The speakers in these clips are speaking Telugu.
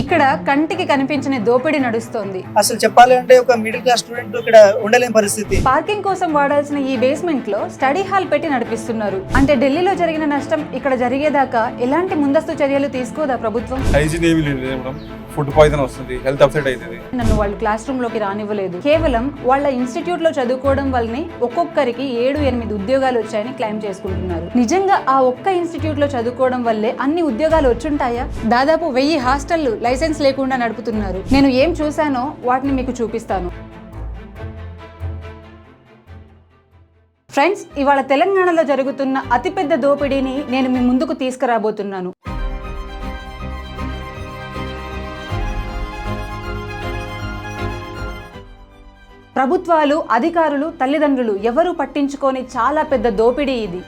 ఇక్కడ కంటికి కనిపించని దోపిడీ నడుస్తోంది. అసలు చెప్పాలి అంటే ఒక మిడిల్ క్లాస్ స్టూడెంట్ ఇక్కడ ఉండలేని పరిస్థితి. పార్కింగ్ కోసం వాడాల్సిన ఈ బేస్మెంట్లో స్టడీ హాల్ పెట్టి నడిపిస్తున్నారు. అంటే ఢిల్లీలో జరిగిన నష్టం ఇక్కడ జరిగేదాకా ఎలాంటి ముందస్తు చర్యలు తీసుకోదా ప్రభుత్వం? హైజీన్ ఏమి లేదు మేడం. ఫుడ్ పాయిజన్ వస్తుంది హెల్త్ అప్సెట్ అవుతుంది నన్ను వాళ్ళు క్లాస్ రూమ్లోకి రానివ్వలేదు. కేవలం వాళ్ళ ఇన్స్టిట్యూట్లో చదువుకోవడం వల్లనే ఒక్కొక్కరికి ఏడు ఎనిమిది ఉద్యోగాలు వచ్చాయని క్లెయిమ్ చేసుకుంటున్నారు. నిజంగా ఆ ఒక్క ఇన్స్టిట్యూట్లో చదువుకోవడం వల్లే అన్ని ఉద్యోగాలు వచ్చుంటాయా? దాదాపు వెయ్యి హాస్టళ్ళు లైసెన్స్ లేకుండా నడుపుతున్నారు. నేను ఏం చూశానో వాటిని మీకు చూపిస్తాను. ఫ్రెండ్స్ ఇవాళ తెలంగాణలో జరుగుతున్న అతిపెద్ద దోపిడీని నేను మీ ముందుకు తీసుకురాబోతున్నాను. ప్రభుత్వాలు అధికారులు తల్లిదండ్రులు ఎవరూ పట్టించుకొని చాలా పెద్ద దోపిడీ ఇది.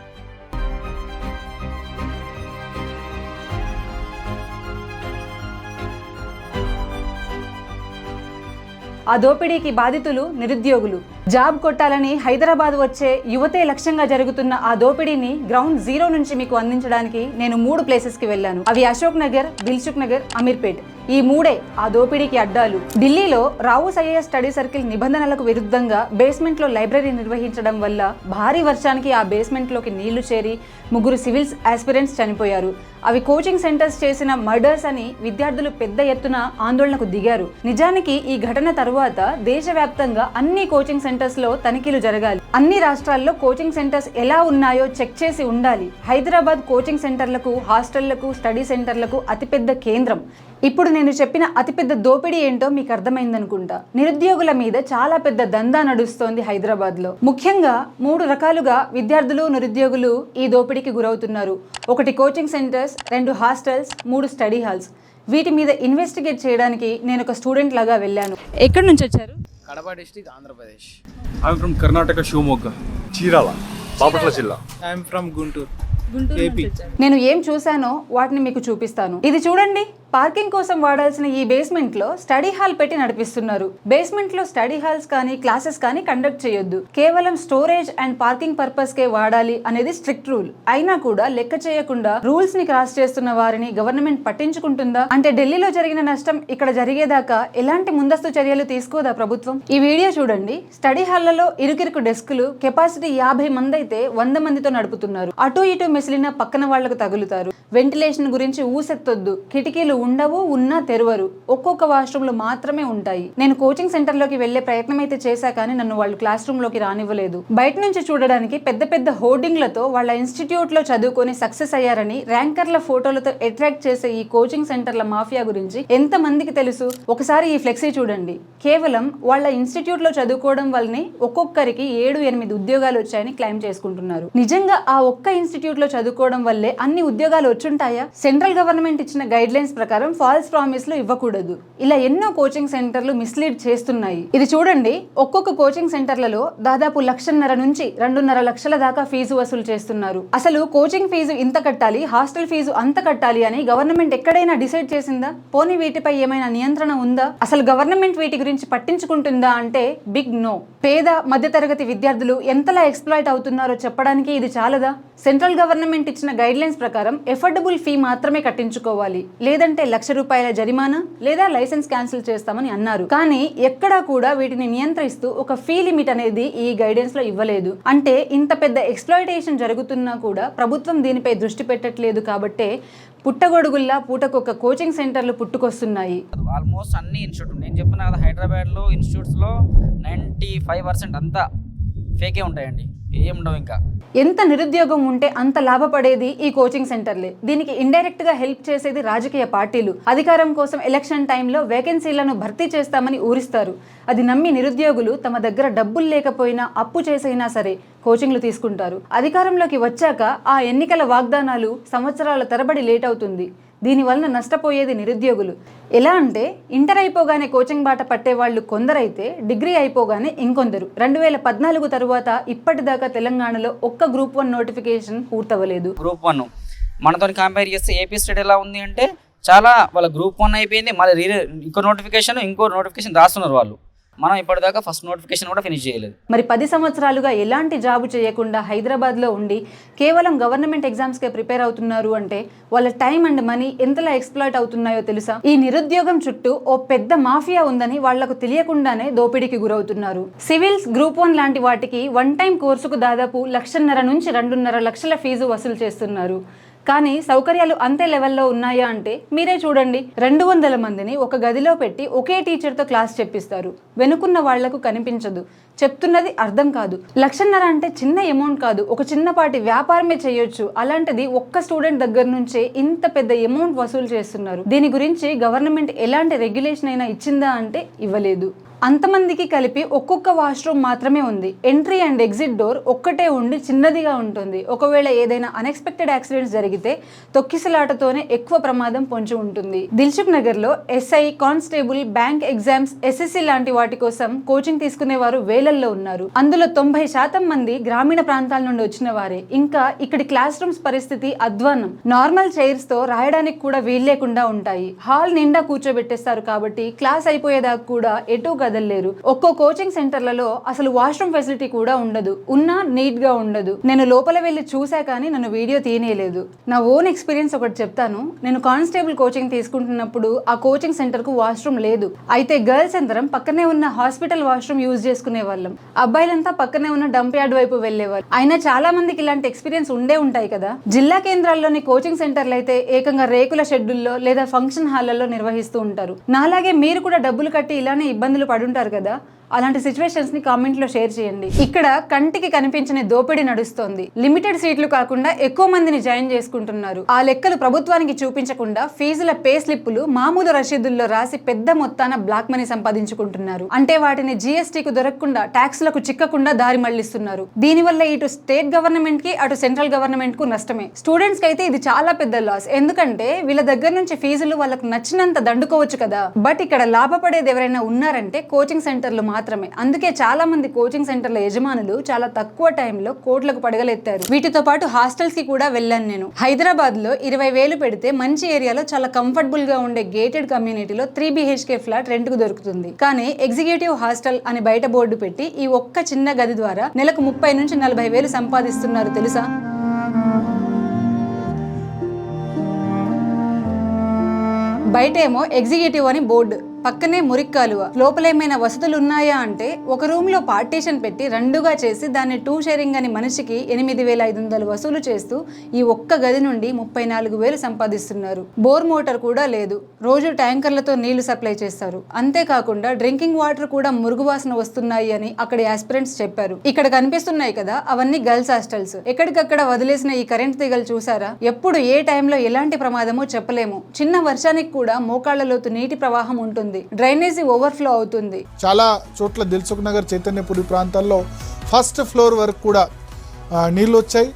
ఆ దోపిడీకి బాధితులు నిరుద్యోగులు. జాబ్ కొట్టాలని హైదరాబాద్ వచ్చే యువతే లక్ష్యంగా జరుగుతున్న ఆ దోపిడీని గ్రౌండ్ జీరో నుంచి మీకు అందించడానికి నేను మూడు ప్లేసెస్కి వెళ్ళాను. అవి అశోక్ నగర్ దిల్సుఖ్ నగర్ అమీర్పేట్. ఈ మూడే ఆ దోపిడీకి అడ్డాలు. ఢిల్లీలో రావు సయ్య స్టడీ సర్కిల్ నిబంధనలకు విరుద్ధంగా బేస్మెంట్లో లైబ్రరీ నిర్వహించడం వల్ల భారీ వర్షానికి ఆ బేస్మెంట్లోకి నీళ్ళు చేరి ముగ్గురు సివిల్స్ ఆస్పిరెంట్స్ చనిపోయారు. అవి కోచింగ్ సెంటర్స్ చేసిన మర్డర్స్ అని విద్యార్థులు పెద్ద ఎత్తున ఆందోళనకు దిగారు. నిజానికి ఈ ఘటన తరువాత దేశవ్యాప్తంగా అన్ని కోచింగ్ సెంటర్స్లో తనిఖీలు జరగాలి. అన్ని రాష్ట్రాల్లో కోచింగ్ సెంటర్స్ ఎలా ఉన్నాయో చెక్ చేసి ఉండాలి. హైదరాబాద్ కోచింగ్ సెంటర్లకు హాస్టళ్ళకు స్టడీ సెంటర్లకు అతిపెద్ద కేంద్రం. ఇప్పుడు నేను చెప్పిన అతిపెద్ద దోపిడీ ఏంటో మీకు అర్థమైందనుకుంటా. నిరుద్యోగుల మీద చాలా పెద్ద దందా నడుస్తోంది హైదరాబాద్లో ముఖ్యంగా మూడు రకాలుగా విద్యార్థులు నిరుద్యోగులు ఈ దోపిడీకి గురవుతున్నారు. ఒకటి కోచింగ్ సెంటర్స్ రెండు హాస్టల్స్ మూడు స్టడీ హాల్స్. వీటి మీద ఇన్వెస్టిగేట్ చేయడానికి నేను ఒక స్టూడెంట్ లాగా వెళ్ళాను. ఎక్కడి నుంచి వచ్చారు? Kadapa district Andhra Pradesh. I'm from Karnataka Shivamogga Chirala Bapatla జిల్లా. ఐఎమ్ ఫ్రమ్ గుంటూరు నేను ఏం చూశానో వాటిని మీకు చూపిస్తాను. ఇది చూడండి. పార్కింగ్ కోసం వాడాల్సిన ఈ బేస్మెంట్లో స్టడీ హాల్ పెట్టి నడిపిస్తున్నారు. బేస్మెంట్లో స్టడీ హాల్స్ కానీ క్లాసెస్ కానీ కండక్ట్ చేయొద్దు. కేవలం స్టోరేజ్ అండ్ పార్కింగ్ పర్పస్ కే వాడాలి అనేది స్ట్రిక్ట్ రూల్. అయినా కూడా లెక్క చేయకుండా రూల్స్ని క్రాస్ చేస్తున్న వారిని గవర్నమెంట్ పట్టించుకుంటుందా? అంటే ఢిల్లీలో జరిగిన నష్టం ఇక్కడ జరిగేదాకా ఎలాంటి ముందస్తు చర్యలు తీసుకోదా ప్రభుత్వం? ఈ వీడియో చూడండి. స్టడీ హాళ్ళలో ఇరుకిరుకు డెస్కులు కెపాసిటీ యాభై మంది అయితే వంద మందితో నడుపుతున్నారు. అటు ఇటు మిసిలిన పక్కన వాళ్ళకు తగులుతారు. వెంటిలేషన్ గురించి ఊసెత్తొద్దు. కిటికీలు ఉండవు ఉన్నా తెరవరు. ఒక్కొక్క వాష్రూమ్లు మాత్రమే ఉంటాయి. నేను కోచింగ్ సెంటర్లోకి వెళ్ళే ప్రయత్నం అయితే చేశా కానీ నన్ను వాళ్ళు క్లాస్ రూమ్లోకి రానివ్వలేదు. బయట నుంచి చూడడానికి పెద్ద పెద్ద హోర్డింగ్లతో వాళ్ళ ఇన్స్టిట్యూట్లో చదువుకొని సక్సెస్ అయ్యారని ర్యాంకర్ల ఫోటోలతో అట్రాక్ట్ చేసే ఈ కోచింగ్ సెంటర్ల మాఫియా గురించి ఎంత మందికి తెలుసు? ఒకసారి ఈ ఫ్లెక్సీ చూడండి. కేవలం వాళ్ళ ఇన్స్టిట్యూట్లో చదువుకోవడం వల్లనే ఒక్కొక్కరికి ఏడు ఎనిమిది ఉద్యోగాలు వచ్చాయని క్లెయిమ్ చేసుకుంటున్నారు. నిజంగా ఆ ఒక్క ఇన్స్టిట్యూట్లో చదువుకోవడం వల్లే అన్ని ఉద్యోగాలు వచ్చుంటాయా? సెంట్రల్ గవర్నమెంట్ ఇచ్చిన గైడ్ లైన్స్ ప్రకారం ఫాల్స్ ప్రామిస్లు ఇవ్వకూడదు. ఇలా ఎన్నో కోచింగ్ సెంటర్లు మిస్లీడ్ చేస్తున్నాయి. ఇది చూడండి ఒక్కొక్క కోచింగ్ సెంటర్లలో దాదాపు లక్షన్నర నుంచి రెండున్నర లక్షల దాకా ఫీజు వసూలు చేస్తున్నారు. అసలు కోచింగ్ ఫీజు ఇంత కట్టాలి హాస్టల్ ఫీజు అంత కట్టాలి అని గవర్నమెంట్ ఎక్కడైనా డిసైడ్ చేసిందా? పోనీ వీటిపై ఏమైనా నియంత్రణ ఉందా? అసలు గవర్నమెంట్ వీటి గురించి పట్టించుకుంటుందా అంటే బిగ్ నో పేద మధ్యతరగతి విద్యార్థులు ఎంతలా ఎక్స్ప్లాయిట్ అవుతున్నారో చెప్పడానికి ఇది చాలదా? సెంట్రల్ గవర్నమెంట్ ఇచ్చిన గైడ్ లైన్స్ ప్రకారం ఎఫర్డబుల్ ఫీ మాత్రమే కట్టించుకోవాలి. లేదంటే లక్ష రూపాయల జరిమానా లేదా లైసెన్స్ క్యాన్సిల్ చేస్తామని అన్నారు. కానీ ఎక్కడా కూడా వీటిని నియంత్రిస్తూ ఒక ఫీ లిమిట్ అనేది ఈ గైడెన్స్లో ఇవ్వలేదు. అంటే ఇంత పెద్ద ఎక్స్ప్లాయిటేషన్ జరుగుతున్నా కూడా ప్రభుత్వం దీనిపై దృష్టి పెట్టట్లేదు కాబట్టే పుట్టగొడుగుల్లా పూటకొక కోచింగ్ సెంటర్లు పుట్టుకొస్తున్నాయి. ఆల్మోస్ట్ అన్ని ఇన్స్టిట్యూట్ నేను చెప్పిన కదా హైదరాబాద్లో ఇన్స్టిట్యూట్స్లో నైంటీ ఫైవ్ పర్సెంట్ అంతా ఫేకే ఉంటాయండి. ఏముండవు ఇంకా. ఎంత నిరుద్యోగం ఉంటే అంత లాభపడేది ఈ కోచింగ్ సెంటర్లే. దీనికి ఇండైరెక్ట్గా హెల్ప్ చేసేది రాజకీయ పార్టీలు. అధికారం కోసం ఎలక్షన్ టైంలో వేకెన్సీలను భర్తీ చేస్తామని ఊరిస్తారు. అది నమ్మి నిరుద్యోగులు తమ దగ్గర డబ్బులు లేకపోయినా అప్పు చేసైనా సరే కోచింగ్లు తీసుకుంటారు. అధికారంలోకి వచ్చాక ఆ ఎన్నికల వాగ్దానాలు సంవత్సరాల తరబడి లేట్ అవుతుంది. దీనివలన నష్టపోయేది నిరుద్యోగులు. ఎలా అంటే ఇంటర్ అయిపోగానే కోచింగ్ బాట పట్టే వాళ్ళు కొందరైతే డిగ్రీ అయిపోగానే ఇంకొందరు. రెండు వేల పద్నాలుగు తరువాత ఇప్పటిదాకా తెలంగాణలో ఒక్క గ్రూప్ వన్ నోటిఫికేషన్ పూర్తవ్వలేదు. గ్రూప్ వన్ మనతో కంపేర్ చేస్తే ఏపీ స్టేట్ ఎలా ఉంది అంటే చాలా వాళ్ళ గ్రూప్ వన్ అయిపోయింది మళ్ళీ ఇంకో నోటిఫికేషన్ ఇంకో నోటిఫికేషన్ రాస్తున్నారు వాళ్ళు. మనం ఇప్పటిదాకా ఫస్ట్ నోటిఫికేషన్ కూడా ఫినిష్ చేయలేదు. మరి పది సంవత్సరాలుగా ఎలాంటి జాబు చేయకుండా హైదరాబాద్లో ఉండి కేవలం గవర్నమెంట్ ఎగ్జామ్స్కే ప్రిపేర్ అవుతున్నారు అంటే వాళ్ళ టైం అండ్ మనీ ఎంతలా ఎక్స్ప్లాయిట్ అవుతున్నాయో తెలుసా? ఈ నిరుద్యోగం చుట్టూ ఓ పెద్ద మాఫియా ఉందని వాళ్ళకు తెలియకుండానే దోపిడీకి గురవుతున్నారు. సివిల్స్ గ్రూప్ వన్ లాంటి వాటికి వన్ టైం కోర్సుకు దాదాపు లక్షన్నర నుంచి రెండున్నర లక్షల ఫీజు వసూలు చేస్తున్నారు. కానీ సౌకర్యాలు అంతే లెవెల్లో ఉన్నాయా అంటే మీరే చూడండి. రెండు వందల మందిని ఒక గదిలో పెట్టి ఒకే టీచర్తో క్లాస్ చెప్పిస్తారు. వెనుకున్న వాళ్ళకు కనిపించదు. చెప్తున్నది అర్థం కాదు. లక్షన్నర అంటే చిన్న అమౌంట్ కాదు. ఒక చిన్నపాటి వ్యాపారమే చేయొచ్చు. అలాంటిది ఒక్క స్టూడెంట్ దగ్గర నుంచే ఇంత పెద్ద అమౌంట్ వసూలు చేస్తున్నారు. దీని గురించి గవర్నమెంట్ ఎలాంటి రెగ్యులేషన్ అయినా ఇచ్చిందా అంటే ఇవ్వలేదు. అంతమందికి కలిపి ఒక్కొక్క వాష్రూమ్ మాత్రమే ఉంది. ఎంట్రీ అండ్ ఎగ్జిట్ డోర్ ఒక్కటే ఉండి చిన్నదిగా ఉంటుంది. ఒకవేళ ఏదైనా అన్ఎక్స్పెక్టెడ్ యాక్సిడెంట్స్ జరిగితే తొక్కిసలాటతోనే ఎక్కువ ప్రమాదం పొంచి ఉంటుంది. దిల్సుఖ్ నగర్లో SI constable bank exams SSC లాంటి వాటి కోసం కోచింగ్ తీసుకునే వారు వేలల్లో ఉన్నారు. అందులో తొంభై శాతం మంది గ్రామీణ ప్రాంతాల నుండి వచ్చిన వారే. ఇంకా ఇక్కడి క్లాస్ రూమ్స్ పరిస్థితి అధ్వానం. నార్మల్ చైర్స్తో రాయడానికి కూడా వీల్లేకుండా ఉంటాయి. హాల్ నిండా కూర్చోబెట్టేస్తారు కాబట్టి క్లాస్ అయిపోయేదాకా కూడా ఎటు కదలలేరు. ఒక్కో కోచింగ్ సెంటర్లలో అసలు వాష్రూమ్ ఫెసిలిటీ కూడా ఉండదు. ఉన్నా నీట్గా ఉండదు. నేను లోపల వెళ్ళి చూసా కానీ నన్ను వీడియో తీయలేదు నా ఓన్ ఎక్స్పీరియన్స్ ఒకటి చెప్తాను. నేను కానిస్టేబుల్ కోచింగ్ తీసుకుంటున్నప్పుడు ఆ కోచింగ్ సెంటర్కు వాష్రూమ్ లేదు. అయితే గర్ల్స్ అందరం పక్కనే ఉన్న హాస్పిటల్ వాష్రూమ్ యూజ్ చేసుకునే వాళ్ళం. అబ్బాయిలంతా పక్కనే ఉన్న డంప్ యార్డ్ వైపు వెళ్ళేవారు అయినా చాలా మందికి ఇలాంటి ఎక్స్పీరియన్స్ ఉండే ఉంటాయి కదా. జిల్లా కేంద్రాల్లోని కోచింగ్ సెంటర్లు అయితే ఏకంగా రేకుల షెడ్యూల్లో లేదా ఫంక్షన్ హాళ్ళలో నిర్వహిస్తూ ఉంటారు. నాలాగే మీరు కూడా డబ్బులు కట్టి ఇలానే ఇబ్బందులు పడుంటారు కదా. అలాంటి సిచ్యువేషన్స్ని కామెంట్లో షేర్ చేయండి. ఇక్కడ కంటికి కనిపించని దోపిడీ నడుస్తోంది. లిమిటెడ్ సీట్లు కాకుండా ఎక్కువ మందిని జాయిన్ చేసుకుంటున్నారు. ఆ లెక్కలు ప్రభుత్వానికి చూపించకుండా ఫీజుల పే స్లిప్పులు మామూలు రసీదుల్లో రాసి పెద్ద మొత్తాన బ్లాక్ మనీ సంపాదించుకుంటున్నారు. అంటే వాటిని కు దొరకకుండా ట్యాక్స్లకు చిక్కకుండా దారి మళ్ళిస్తున్నారు దీనివల్ల ఇటు స్టేట్ గవర్నమెంట్కి అటు సెంట్రల్ గవర్నమెంట్కు నష్టమే. స్టూడెంట్స్కి అయితే ఇది చాలా పెద్ద లాస్ ఎందుకంటే వీళ్ళ దగ్గర నుంచి ఫీజులు వాళ్ళకు నచ్చినంత దండుకోవచ్చు కదా. బట్ ఇక్కడ లాభపడేది ఎవరైనా ఉన్నారంటే కోచింగ్ సెంటర్లు మాత్రమే. అందుకే చాలా మంది కోచింగ్ సెంటర్ల యజమానులు చాలా తక్కువ టైంలో కోట్లకు పడగలెత్తారు. వీటితో పాటు హాస్టల్స్కి కూడా వెళ్ళాను నేను. హైదరాబాద్లో ఇరవై వేలు పెడితే మంచి ఏరియాలో చాలా కంఫర్టబుల్గా ఉండే గేటెడ్ కమ్యూనిటీలో త్రీ బిహెచ్కే ఫ్లాట్ రెంట్కు దొరుకుతుంది. కానీ ఎగ్జిక్యూటివ్ హాస్టల్ అని బయట బోర్డు పెట్టి ఈ ఒక్క చిన్న గది ద్వారా నెలకు ముప్పై నుంచి నలభై వేలు సంపాదిస్తున్నారు తెలుసా? బయటేమో ఎగ్జిక్యూటివ్ అని బోర్డు. పక్కనే మురిక్కాలువ. లోపలేమైనా వసతులు ఉన్నాయా అంటే ఒక రూమ్లో పార్టీషన్ పెట్టి రెండుగా చేసి దాన్ని టూ షేరింగ్ అని మనిషికి ఎనిమిది వేల ఐదు వందలు వసూలు చేస్తూ ఈ ఒక్క గది నుండి ముప్పై నాలుగు వేలు సంపాదిస్తున్నారు. బోర్ మోటార్ కూడా లేదు. రోజు ట్యాంకర్లతో నీళ్ళు సప్లై చేస్తారు. అంతేకాకుండా డ్రింకింగ్ వాటర్ కూడా మురుగు వాసన వస్తున్నాయి అని అక్కడ యాస్పిరెంట్స్ చెప్పారు. ఇక్కడ కనిపిస్తున్నాయి కదా అవన్నీ గర్ల్స్ హాస్టల్స్. ఎక్కడికక్కడ వదిలేసిన ఈ కరెంట్ తీగలు చూసారా? ఎప్పుడు ఏ టైంలో ఎలాంటి ప్రమాదమో చెప్పలేము. చిన్న వర్షానికి కూడా మోకాళ్ళ లోతు నీటి ప్రవాహం ఉంటుంది. డ్రైనేజీ ఓవర్ఫ్లో అవుతుంది. చాలా చోట్ల దిల్సుఖ్ నగర్ చైతన్యపురి ప్రాంతాల్లో ఫస్ట్ ఫ్లోర్ వరకు కూడా నీళ్ళు వచ్చాయి.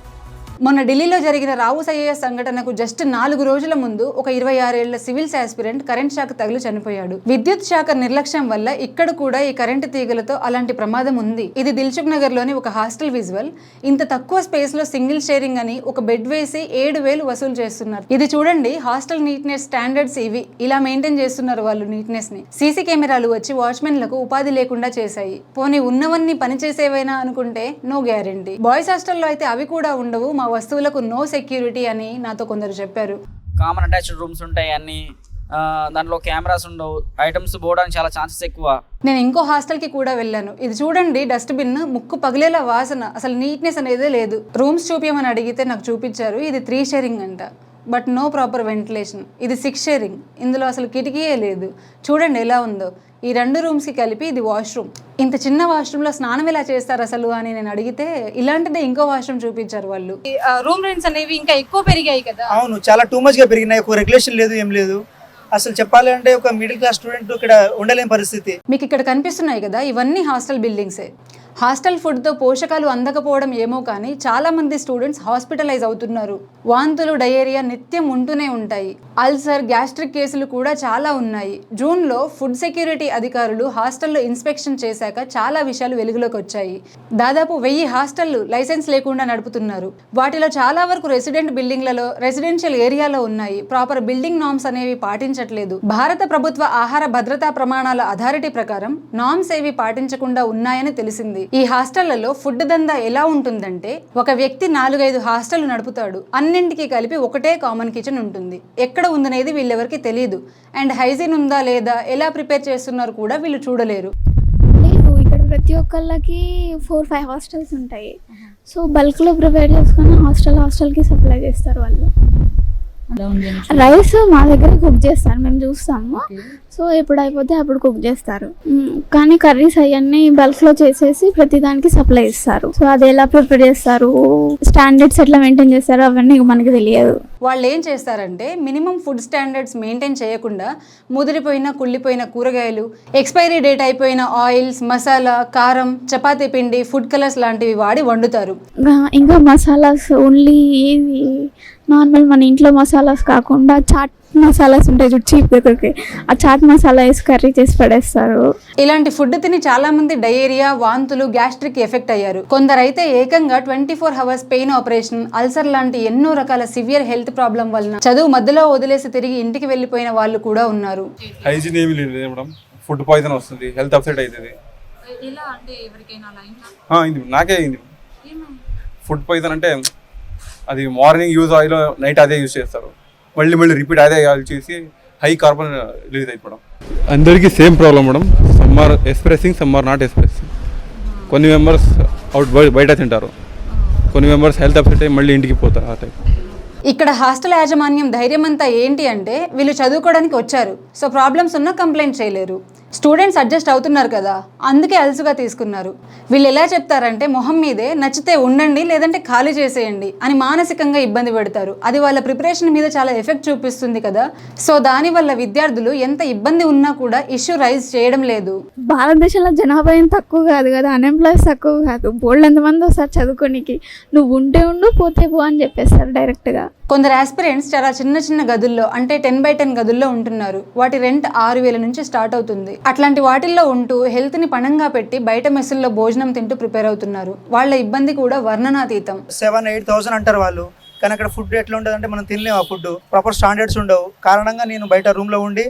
మొన్న ఢిల్లీలో జరిగిన రావు సయ్య సంఘటనకు జస్ట్ నాలుగు రోజుల ముందు ఒక ఇరవై ఆరేళ్ళ సివిల్స్ ఆస్పిరెంట్ కరెంట్ షాక్ తగిలి చనిపోయాడు. విద్యుత్ శాఖ నిర్లక్ష్యం వల్ల ఇక్కడ కూడా ఈ కరెంటు తీగలతో అలాంటి ప్రమాదం ఉంది. ఇది దిల్చుక్ నగర్లోని ఒక హాస్టల్ విజువల్. ఇంత తక్కువ స్పేస్లో సింగిల్ షేరింగ్ అని ఒక బెడ్ వేసి ఏడు వేలు వసూలు చేస్తున్నారు. ఇది చూడండి హాస్టల్ నీట్నెస్ స్టాండర్డ్స్ ఇవి. ఇలా మెయింటైన్ చేస్తున్నారు వాళ్ళు నీట్నెస్ని సీసీ కెమెరాలు వచ్చి వాచ్మెన్లకు ఉపాధి లేకుండా చేశాయి. పోనీ ఉన్నవన్నీ పనిచేసేవైనా అనుకుంటే నో గ్యారంటీ. బాయ్స్ హాస్టల్లో అయితే అవి కూడా ఉండవు మా వస్తువులకు నో సెక్యూరిటీ అని నాతో కొందరు చెప్పారు. కామన్ అటాచ్డ్ రూమ్స్ ఉంటాయి అన్ని. దాంట్లో కెమెరాస్ ఉండవు. ఐటమ్స్ పోవడానికి చాలా ఛాన్సెస్ ఎక్కువ. నేను ఇంకో హాస్టల్కి కూడా వెళ్ళాను. ఇది చూడండి డస్ట్బిన్ ముక్కు పగిలేలా వాసన. అసలు నీట్నెస్ అనేదే లేదు. రూమ్స్ చూపించమని అడిగితే నాకు చూపించారు. ఇది త్రీ షేరింగ్ అంట. But no proper ventilation. ఇది సిక్స్ షేరింగ్. ఇందులో అసలు కిటికీయే లేదు. చూడండి ఎలా ఉందో. ఈ రెండు రూమ్స్కి కలిపి ఇది వాష్రూమ్. ఇంత చిన్న వాష్రూమ్లో స్నానం ఎలా చేస్తారు అసలు అని నేను అడిగితే ఇలాంటిదే ఇంకో వాష్రూమ్ చూపించారు వాళ్ళు. రూమ్ రెంట్స్ అనేవి ఇంకా ఎక్కువ పెరిగాయి కదా. అవును చాలా టూ మచ్గా పెరిగినాయి. ఒక రెగ్యులేషన్ లేదు ఏం లేదు. అసలు చెప్పాలి అంటే ఒక మిడిల్ క్లాస్ స్టూడెంట్ ఇక్కడ ఉండలేని పరిస్థితి. మీకు ఇక్కడ కనిపిస్తున్నాయి కదా ఇవన్నీ హాస్టల్ బిల్డింగ్సే హాస్టల్ ఫుడ్తో పోషకాలు అందకపోవడం ఏమో కానీ చాలా మంది స్టూడెంట్స్ హాస్పిటలైజ్ అవుతున్నారు. వాంతులు డయేరియా నిత్యం ఉంటూనే ఉంటాయి. అల్సర్ గ్యాస్ట్రిక్ కేసులు కూడా చాలా ఉన్నాయి. జూన్లో ఫుడ్ సెక్యూరిటీ అధికారులు హాస్టల్లో ఇన్స్పెక్షన్ చేశాక చాలా విషయాలు వెలుగులోకి వచ్చాయి. దాదాపు వెయ్యి హాస్టళ్ళు లైసెన్స్ లేకుండా నడుపుతున్నారు. వాటిలో చాలా వరకు రెసిడెంట్ బిల్డింగ్లలో రెసిడెన్షియల్ ఏరియాలో ఉన్నాయి. ప్రాపర్ బిల్డింగ్ నామ్స్ అనేవి పాటించట్లేదు. భారత ప్రభుత్వ ఆహార భద్రతా ప్రమాణాల అథారిటీ ప్రకారం నామ్స్ ఏవి పాటించకుండా ఉన్నాయని తెలిసింది. ఈ హాస్టళ్ళలో ఫుడ్ దందా ఎలా ఉంటుందంటే ఒక వ్యక్తి నాలుగైదు హాస్టల్ నడుపుతాడు. అన్నింటికి కలిపి ఒకటే కామన్ కిచెన్ ఉంటుంది. ఎక్కడ ఉందనేది వీళ్ళెవరికి తెలియదు అండ్ హైజీన్ ఉందా లేదా ఎలా ప్రిపేర్ చేస్తున్నారు కూడా వీళ్ళు చూడలేరు. లేదు ఇక్కడ ప్రతి ఒక్కళ్ళకి ఫోర్ ఫైవ్ హాస్టల్స్ ఉంటాయి. సో బల్క్లో ప్రిపేర్ చేసుకొని హాస్టల్ హాస్టల్కి సప్లై చేస్తారు వాళ్ళు. రైస్ మా దగ్గర కుక్ చేస్తారు మేము చూస్తాము. సో ఎప్పుడు అయిపోతే అప్పుడు కుక్ చేస్తారు. కానీ కర్రీస్ అవన్నీ బల్క్లో చేసేసి ప్రతి దానికి సప్లై ఇస్తారు. సో అది ఎలా ప్రిపేర్ చేస్తారు? స్టాండర్డ్స్ ఎట్లా మెయింటైన్ చేస్తారు? అవన్నీ మనకి తెలియదు. వాళ్ళు ఏం చేస్తారంటే మినిమం ఫుడ్ స్టాండర్డ్స్ మెయింటైన్ చేయకుండా ముదిరిపోయిన కుళ్ళిపోయిన కూరగాయలు ఎక్స్పైరీ డేట్ అయిపోయిన ఆయిల్స్ మసాలా కారం చపాతీ పిండి ఫుడ్ కలర్స్ లాంటివి వాడి వండుతారు. ఇంకా- మసాలాస్ ఓన్లీ నార్మల్ మన ఇంట్లో మసాలాస్ కాకుండా చాట్ మసాలాస్ ఉంటాయి చూడు చీప్గా దొరికే ఆ చాట్ మసాలా వేసి కర్రీ చేసి పడేస్తారు. ఇలాంటి ఫుడ్ తిని చాలా మంది డయేరియా వాంతులు గ్యాస్ట్రిక్ ఎఫెక్ట్ అయ్యారు. కొందరైతే ఏకంగా twenty four hours pain operation ulcer లాంటి ఎన్నో రకాల సివియర్ హెల్త్ ప్రాబ్లం వలన చదువు మధ్యలో వదిలేసి తిరిగి ఇంటికి వెళ్ళిపోయిన వాళ్ళు కూడా ఉన్నారు. హైజీన్ ఏమి లేదు మేడం. ఫుడ్ పాయిజన్ వస్తుంది హెల్త్ అప్సెట్ అవుతుంది నాకే అయింది ఫుడ్ పాయిజన్ అంటే అది మార్నింగ్ యూజ్ ఆయిల్ నైట్ అదే యూజ్ చేస్తారు. మళ్ళీ మళ్ళీ రిపీట్ అదే ఆయిల్ చేసి హై కార్బన్ రిలీజ్ అయిపోవడం. అందరికీ same problem madam. Some are expressing some are not expressing కొన్ని మెంబర్స్ అవుట్ బయట తింటారు. కొన్ని మెంబర్స్ హెల్త్ అప్సెట్ అయ్యి మళ్ళీ ఇంటికి పోతారు ఆ టైప్. ఇక్కడ హాస్టల్ యాజమాన్యం ధైర్యం అంతా ఏంటి అంటే వీళ్ళు చదువుకోవడానికి వచ్చారు. సో ప్రాబ్లమ్స్ ఉన్నా కంప్లైంట్ చేయలేరు. స్టూడెంట్స్ అడ్జస్ట్ అవుతున్నారు కదా అందుకే అలసుగా తీసుకున్నారు. వీళ్ళు ఎలా చెప్తారంటే మొహం మీదే నచ్చితే ఉండండి లేదంటే ఖాళీ చేసేయండి అని మానసికంగా ఇబ్బంది పెడతారు. అది వాళ్ళ ప్రిపరేషన్ మీద చాలా ఎఫెక్ట్ చూపిస్తుంది కదా. సో దానివల్ల విద్యార్థులు ఎంత ఇబ్బంది ఉన్నా కూడా ఇష్యూ రైజ్ చేయడం లేదు. భారతదేశంలో జనాభా ఏం తక్కువ కాదు కదా అన్ఎంప్లాయీస్ తక్కువ కాదు. బోల్డ్ ఎంతమంది వస్తారు చదువుకోనికి? నువ్వు ఉంటే ఉండు పోతే పో అని చెప్పేస్తారు డైరెక్ట్గా కొందరు ఆస్పిరెంట్స్ చాలా చిన్న చిన్న గదుల్లో అంటే టెన్ బై టెన్ గదుల్లో ఉంటున్నారు. వాటి రెంట్ ఆరు వేల నుంచి స్టార్ట్ అవుతుంది. అట్లాంటి వాటిల్లో ఉంటూ హెల్త్ని పణంగా పెట్టి బయట మెస్సుల్లో భోజనం తింటూ ప్రిపేర్ అవుతున్నారు. వాళ్ళ ఇబ్బంది కూడా వర్ణనాతీతం. సెవెన్ ఎయిట్ థౌసండ్ అంటారు వాళ్ళు. కానీ అక్కడ ఫుడ్ ఎట్లా ఉంటుంది అంటే మనం తినలేము ఆ ఫుడ్ ప్రాపర్ స్టాండర్డ్స్ ఉండవు. కారణంగా నేను బయట రూమ్లో ఉండి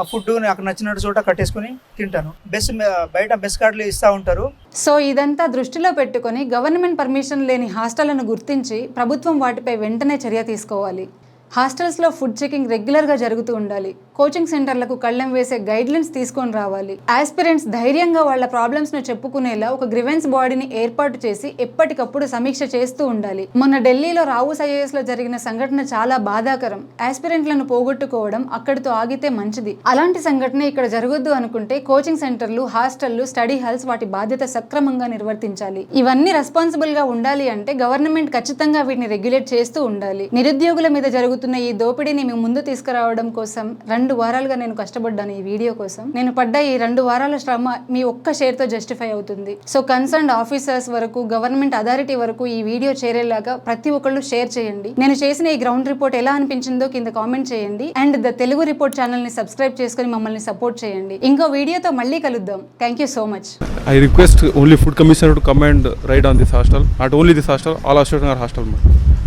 ఆ ఫుడ్ నాకు నచ్చినట్టు చోట కట్టేసుకుని తింటాను. బెస్ బయట బెస్ కార్డులు ఇస్తూ ఉంటారు. సో ఇదంతా దృష్టిలో పెట్టుకొని గవర్నమెంట్ పర్మిషన్ లేని హాస్టళ్ళను గుర్తించి ప్రభుత్వం వాటిపై వెంటనే చర్య తీసుకోవాలి. హాస్టల్స్లో ఫుడ్ చెకింగ్ రెగ్యులర్గా జరుగుతూ ఉండాలి. కోచింగ్ సెంటర్లకు కళ్ళెం వేసే గైడ్లైన్స్ తీసుకొని రావాలి. ఆస్పిరెంట్స్ ధైర్యంగా వాళ్ళ ప్రాబ్లమ్స్ను చెప్పుకునేలా ఒక గ్రివెన్స్ బాడీని ఏర్పాటు చేసి ఎప్పటికప్పుడు సమీక్ష చేస్తూ ఉండాలి. మొన్న ఢిల్లీలో రావు లో జరిగిన సంఘటన చాలా బాధాకరం. ఆస్పిరెంట్లను పోగొట్టుకోవడం అక్కడితో ఆగితే మంచిది. అలాంటి సంఘటన ఇక్కడ జరగొద్దు అనుకుంటే కోచింగ్ సెంటర్లు హాస్టళ్ళు స్టడీ హాల్స్ వాటి బాధ్యత సక్రమంగా నిర్వర్తించాలి. ఇవన్నీ రెస్పాన్సిబుల్గా ఉండాలి అంటే గవర్నమెంట్ ఖచ్చితంగా వీటిని రెగ్యులేట్ చేస్తూ ఉండాలి. నిరుద్యోగుల మీద జరుగుతున్న ఈ దోపిడీని మీ ముందు తీసుకురావడం కోసం రెండు వారాలుగా నేను కష్టపడ్డాను ఈ వీడియో కోసం. నేను పడ్డ ఈ రెండు వారాల శ్రమ మీ ఒక్క షేర్తో జస్టిఫై అవుతుంది. సో కన్సర్న్ ఆఫీసర్స్ వరకు గవర్నమెంట్ అథారిటీ వరకు ఈ వీడియో చేరేలాగా ప్రతి ఒక్కళ్ళు షేర్ చేయండి. నేను చేసిన ఈ గ్రౌండ్ రిపోర్ట్ ఎలా అనిపించిందో కింద కామెంట్ చేయండి. అండ్ ద తెలుగు రిపోర్ట్ ఛానల్ని సబ్స్క్రైబ్ చేసుకుని మమ్మల్ని సపోర్ట్ చేయండి. ఇంకో వీడియోతో మళ్ళీ కలుద్దాం. Thank you so much I request only food commissioner to come and write on this hostel. Not only this hostel, all hostels hostel.